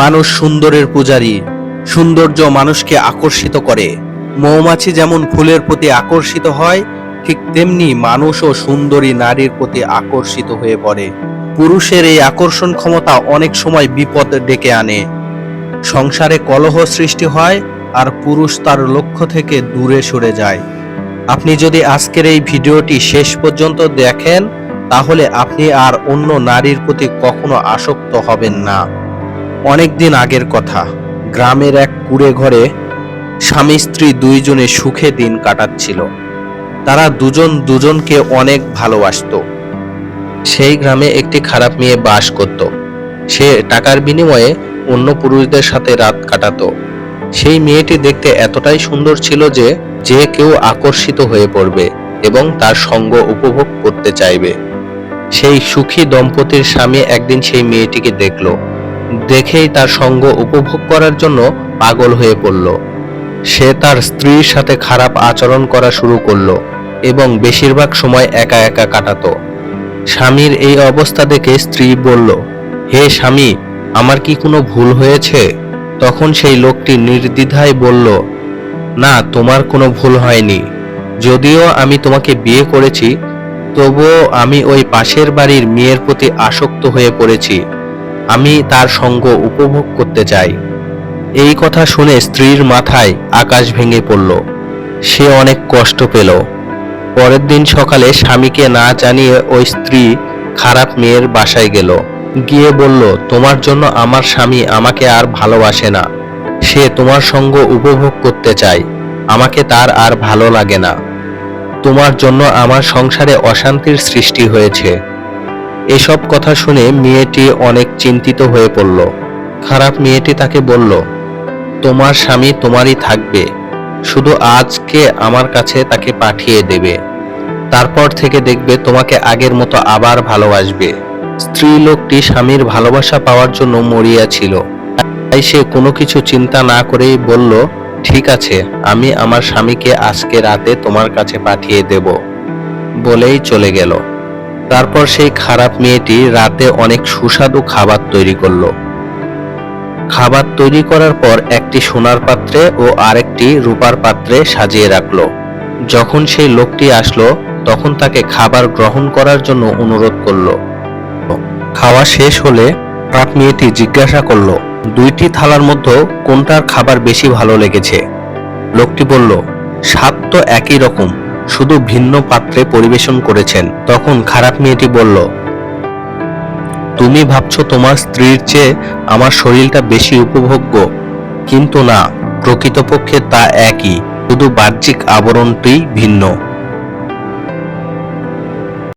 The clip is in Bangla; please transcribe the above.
মানুষ সুন্দরের পূজারী। সৌন্দর্য মানুষকে আকর্ষিত করে। মৌমাছি যেমন ফুলের প্রতি আকর্ষিত হয়, ঠিক তেমনি মানুষও সুন্দরী নারীর প্রতি আকর্ষিত হয়ে পড়ে। পুরুষের এই আকর্ষণ ক্ষমতা অনেক সময় বিপদ ডেকে আনে। সংসারে কলহ সৃষ্টি হয় আর পুরুষ তার লক্ষ্য থেকে দূরে সরে যায়। আপনি যদি আজকের এই ভিডিওটি শেষ পর্যন্ত দেখেন, তাহলে আপনি আর অন্য নারীর প্রতি কখনো আসক্ত হবেন না। অনেক দিন আগের কথা। গ্রামের এক কুড়ে ঘরে স্বামী স্ত্রী দুইজনে সুখে দিন কাটাচ্ছিল। তারা দুজন দুজনকে অনেক ভালোবাসতো। সেই গ্রামে একটি খারাপ মেয়ে বাস করত। সে টাকার বিনিময়ে অন্য পুরুষদের সাথে রাত কাটাতো। সেই মেয়েটি দেখতে এতটাই সুন্দর ছিল যে যে কেউ আকর্ষিত হয়ে পড়বে এবং তার সঙ্গ উপভোগ করতে চাইবে। সেই সুখী দম্পতির স্বামী একদিন সেই মেয়েটিকে দেখল। দেখেই তার সঙ্গ উপভোগ করার জন্য পাগল হয়ে পড়ল। সে তার স্ত্রীর সাথে খারাপ আচরণ করা শুরু করল এবং বেশিরভাগ সময় একা একা কাটাত। স্বামীর এই অবস্থা দেখে স্ত্রী বলল, হে স্বামী, আমার কি কোনো ভুল হয়েছে? তখন সেই লোকটি নির্দ্বিধায় বলল, না, তোমার কোনো ভুল হয়নি। যদিও আমি তোমাকে বিয়ে করেছি, তবুও আমি ওই পাশের বাড়ির মেয়ের প্রতি আসক্ত হয়ে পড়েছি। আমি তার সঙ্গ উপভোগ করতে চাই। এই কথা শুনে স্ত্রীর মাথায় আকাশ ভেঙে পড়ল। সে অনেক কষ্ট পেল। পরের দিন সকালে স্বামীকে না জানিয়ে ওই স্ত্রী খারাপ মেয়ের বাসায় গেল। গিয়ে বলল, তোমার জন্য আমার স্বামী আমাকে আর ভালোবাসে না। সে তোমার সঙ্গ উপভোগ করতে চায়। আমাকে তার আর ভালো লাগে না। তোমার জন্য আমার সংসারে অশান্তির সৃষ্টি হয়েছে। এসব কথা শুনে মেয়েটি অনেক চিন্তিত হয়ে পড়ল। খারাপ মেয়েটি তাকে বলল, তোমার স্বামী তোমারই থাকবে। শুধু আজকে আমার কাছে তাকে পাঠিয়ে দেবে। তারপর থেকে দেখবে তোমাকে আগের মতো আবার ভালোবাসবে। স্ত্রী লোকটি স্বামীর ভালোবাসা পাওয়ার জন্য মরিয়া ছিল। তাই সে কোনো কিছু চিন্তা না করেই বলল, ঠিক আছে, আমি আমার স্বামীকে আজকে রাতে তোমার কাছে পাঠিয়ে দেব। বলেই চলে গেল। তারপর সেই খারাপ মেয়েটি রাতে অনেক সুস্বাদু খাবার তৈরি করল। খাবার তৈরি করার পর একটি সোনার পাত্রে ও আরেকটি রূপার পাত্রে সাজিয়ে রাখল। যখন সেই লোকটি আসলো, তখন তাকে খাবার গ্রহণ করার জন্য অনুরোধ করল। খাওয়া শেষ হলে খারাপ মেয়েটি জিজ্ঞাসা করল, দুইটি থালার মধ্যে কোনটার খাবার বেশি ভালো লেগেছে? লোকটি বলল, স্বাদ তো একই রকম। শুধু ভিন্ন পাত্রে পরিবেশন করেছেন। তখন খারাপ মেয়েটি বলল, তুমি ভাবছ তোমার স্ত্রীর চেয়ে আমার শরীরটা বেশি উপভোগ্য। কিন্তু না, প্রকৃতপক্ষে তা একই। শুধু বাহ্যিক আবরণটি ভিন্ন।